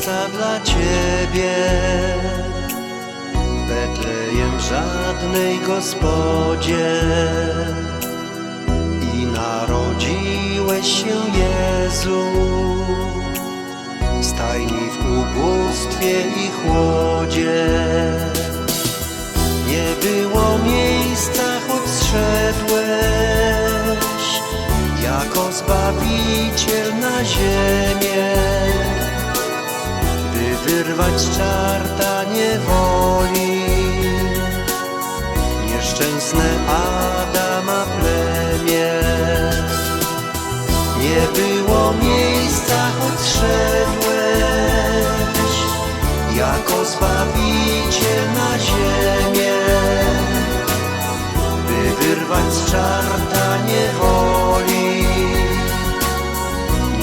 miejsca dla Ciebie. W Betlejem żadnej Gospodzie i narodziłeś się Jezu. W stajni w ubóstwie i chłodzie. Wyrwać czarta niewoli nieszczęsne Adama plemię. Nie było miejsca, choć szedłeś jako Zbawiciel na ziemię, by wyrwać z czarta niewoli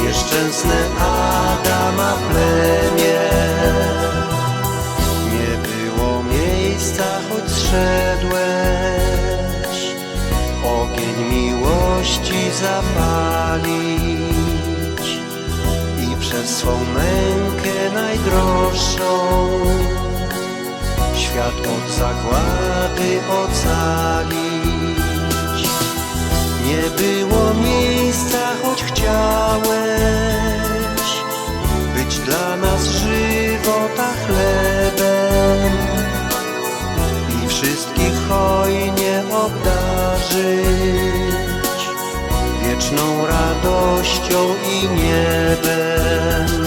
nieszczęsne Adama plemię. Zapalić i przez swą mękę najdroższą świat od zagłady ocalić. Nie było miejsca, choć chciałeś być dla nas żywota chlebem i wszystkich hojnie obdarzyć wieczną radością i niebem.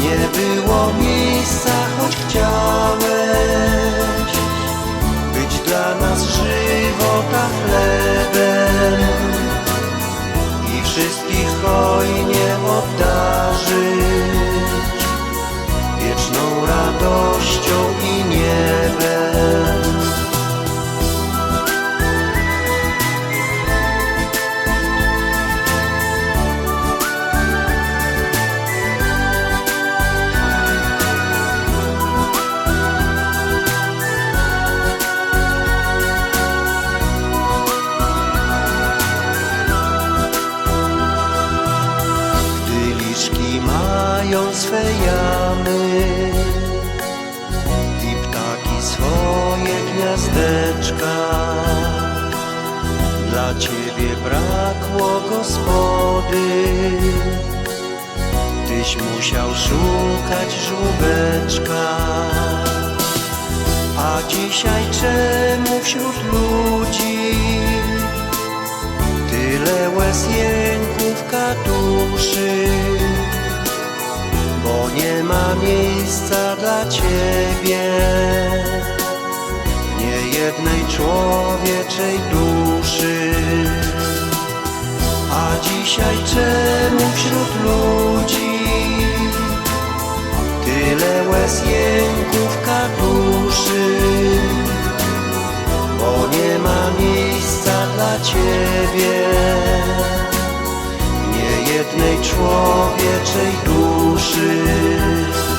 Nie było miejsca, mają swe jamy i ptaki swoje gniazdeczka, dla ciebie brakło gospody. Tyś musiał szukać żółbeczka. A dzisiaj czemu wśród ludzi Tyle łez jęków katuszy ma miejsca dla Ciebie. W Niejednej człowieczej duszy. A dzisiaj czemu wśród ludzi Tyle łez jęków katuszy bo nie ma miejsca dla Ciebie. W niejednej człowieczej duszy. 是